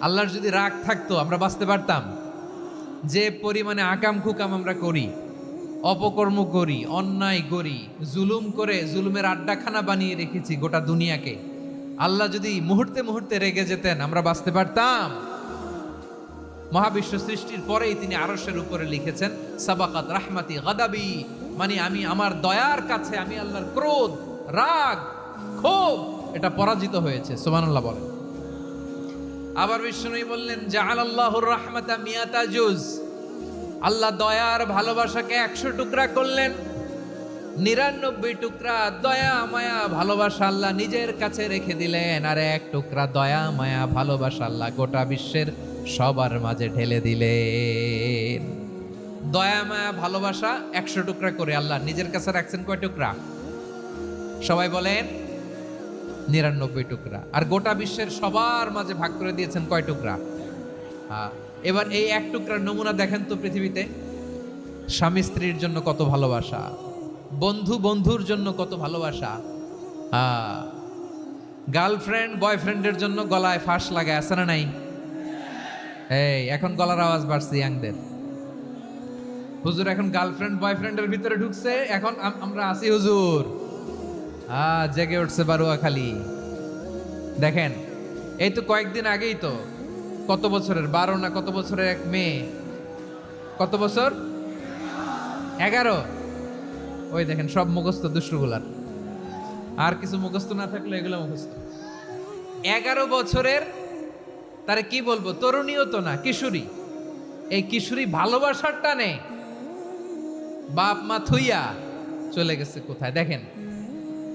আল্লাহর যদি রাগ থাকতো, আমরা বাঁচতে পারতাম। যে পরিমাণে আকাম খুকাম আমরা করি, অপকর্ম করি, অন্যায় করি, জুলুম করে জুলুমের আড্ডাখানা বানিয়ে রেখেছি গোটা দুনিয়াকে, আল্লাহ যদি মুহূর্তে মুহূর্তে রেগে যেতেন, আমরা বাঁচতে পারতাম। মহাবিশ্ব সৃষ্টির পরেই তিনি আরশের উপরে লিখেছেন, সাবাকাত রাহমাতি গাদাবি মানে আমি আমার দয়ার কাছে, আমি আল্লাহর ক্রোধ, রাগ, ক্ষোভ, এটা পরাজিত হয়েছে। সুবহানাল্লাহ বলেন। আবার বিষ্ণু বললেন জাহাল আল্লাহর রাহমাতা মিয়াতা জুজ। আল্লাহ দয়ার ভালোবাসাকে একশো টুকরা করলেন। নিরানব্বই টুকরা দয়া, মায়া, ভালোবাসা আল্লাহ নিজের কাছে রেখে দিলেন। আর এক টুকরা দয়া, মায়া, ভালোবাসা আল্লাহ গোটা বিশ্বের সবার মাঝে ঢেলে দিলেন। দয়া, মায়া, ভালোবাসা একশো টুকরা করে আল্লাহ নিজের কাছে রাখছেন। কয় টুকরা? সবাই বলেন নিরানব্বই টুকরা। আর গোটা বিশ্বের সবার মাঝে ভাগ করে দিয়েছেন কয় টুকরা? এবার এই এক টুকরার নমুনা দেখেন তো পৃথিবীতে। স্বামী স্ত্রীর জন্য কত ভালোবাসা। বন্ধু বন্ধুর জন্য কত ভালোবাসা। গার্লফ্রেন্ড, বয়ফ্রেন্ডের জন্য গলায় ফাঁস লাগে আছে না নাই? এই, এখন গলার আওয়াজ বাড়ছে ইয়াংদের। হুজুর, এখন গার্লফ্রেন্ড, বয়ফ্রেন্ডের ভিতরে ঢুকছে, এখন আমরা আছি হুজুর। জেগে উঠছে বারুয়া খালি দেখেন, এই তো কয়েকদিন আগেই তো, কত বছরের, বারো না কত বছরের এক মেয়ে? কত বছর? এগারো। ওই দেখেন, সব মুখস্থ দুষ্টগুলার। আর কিছু মুখস্থ না থাকলে এগুলো মুখস্থ। এগারো বছরের, তারে কি বলব, তরুণীও তো না, কিশোরী। এই কিশোরী ভালোবাসার টানে বাপ মা থুইয়া চলে গেছে কোথায়? দেখেন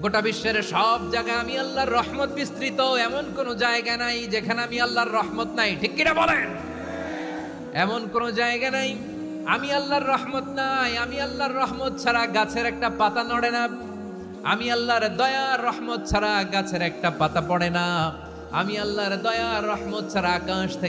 গোটা বিশ্বের সব জায়গায় আমি আল্লাহর রহমত বিস্তৃত। এমন কোন জায়গা নাই যেখানে আমি আল্লাহর রহমত নাই। ঠিক কিনা বলেন? এমন জায়গা নাই, আমি আল্লাহর রহমত নাই। আমি আল্লাহর রহমত ছাড়া গাছের একটা পাতা নড়ে না। আমি আল্লাহর দয়ার রহমত ছাড়া গাছের একটা পাতা পড়ে না। আমি আল্লাহর দয়ার রহমত ছাড়া আকাশ থেকে